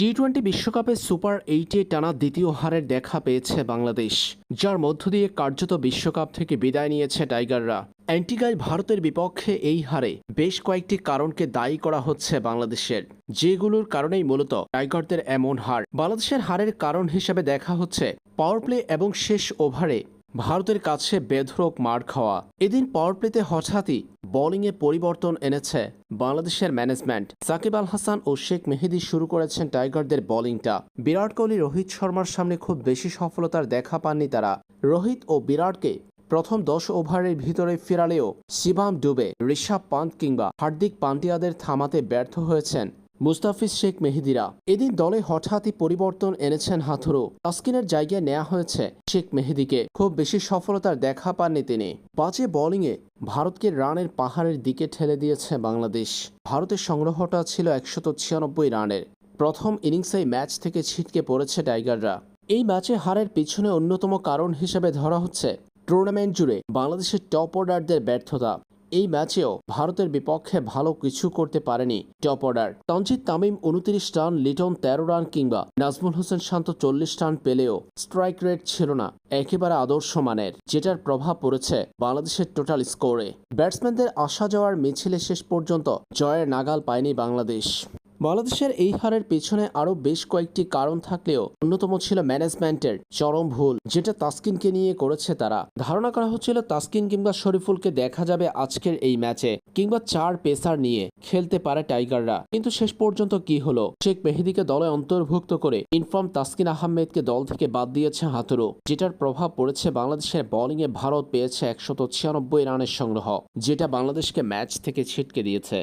T twenty বিশ্বকাপে super এইটে টানা দ্বিতীয় হারের দেখা পেয়েছে বাংলাদেশ, যার মধ্য দিয়ে কার্যত বিশ্বকাপ থেকে বিদায় নিয়েছে টাইগাররা। অ্যান্টিগায় ভারতের বিপক্ষে এই হারে বেশ কয়েকটি কারণকে দায়ী করা হচ্ছে বাংলাদেশের, যেগুলোর কারণেই মূলত টাইগারদের এমন হার। বাংলাদেশের হারের কারণ হিসেবে দেখা হচ্ছে পাওয়ার প্লে এবং শেষ ওভারে ভারতের কাছে বেধরক মার খাওয়া। এদিন পাওয়ার প্লেতে হঠাৎই বোলিংয়ে পরিবর্তন এনেছে বাংলাদেশের ম্যানেজমেন্ট সাকিব আল হাসান ও শেখ মেহেদি শুরু করেছেন টাইগারদের বোলিংটা বিরাট কোহলি, রোহিত শর্মার সামনে খুব বেশি সফলতার দেখা পাননি তারা। রোহিত ও বিরাটকে প্রথম দশ ওভারের ভিতরে ফেরালেও শিবাম ডুবে ঋষভ পান্ত কিংবা হার্দিক পান্ডিয়াদের থামাতে ব্যর্থ হয়েছেন। মুস্তাফিজ শেখ মেহেদিরা এদিন দলে হঠাৎই পরিবর্তন এনেছেন হাথুরু। তাস্কিনের জায়গায় নেওয়া হয়েছে শেখ মেহেদিকে। খুব বেশি সফলতার দেখা পাননি তিনি। বাজে বোলিংয়ে ভারতকে রানের পাহাড়ের দিকে ঠেলে দিয়েছে বাংলাদেশ। ভারতের সংগ্রহটা ছিল একশত ছিয়ানব্বই রানের। প্রথম ইনিংসেই ম্যাচ থেকে ছিটকে পড়েছে টাইগাররা। এই ম্যাচে হারের পিছনে অন্যতম কারণ হিসেবে ধরা হচ্ছে টুর্নামেন্ট জুড়ে বাংলাদেশের টপ অর্ডারদের ব্যর্থতা। এই ম্যাচেও ভারতের বিপক্ষে ভালো কিছু করতে পারেনি টপ অর্ডার। তঞ্জিত তামিম উনত্রিশ রান, লিটন তেরো রান কিংবা নাজমুল হোসেন শান্ত চল্লিশ রান পেলেও স্ট্রাইক রেট ছিল না, একেবারে আদর্শ মানের, যেটার প্রভাব পড়েছে বাংলাদেশের টোটাল স্কোরে। ব্যাটসম্যানদের আসা যাওয়ার মিছিলে শেষ পর্যন্ত জয়ের নাগাল পায়নি বাংলাদেশ। বাংলাদেশের এই হারের পেছনে আরও বেশ কয়েকটি কারণ থাকলেও অন্যতম ছিল ম্যানেজমেন্টের চরম ভুল, যেটা তাস্কিনকে নিয়ে করেছে তারা। ধারণা করা হচ্ছিল তাস্কিন কিংবা শরীফুলকে দেখা যাবে আজকের এই ম্যাচে, কিংবা চার পেসার নিয়ে খেলতে পারে টাইগাররা। কিন্তু শেষ পর্যন্ত কি হলো? শেখ মেহেদিকে দলে অন্তর্ভুক্ত করে ইনফর্ম তাস্কিন আহমেদকে দল থেকে বাদ দিয়েছে হাতুরু যেটার প্রভাব পড়েছে বাংলাদেশের বোলিংয়ে ভারত পেয়েছে একশত ছিয়ানব্বই রানের সংগ্রহ, যেটা বাংলাদেশকে ম্যাচ থেকে ছিটকে দিয়েছে।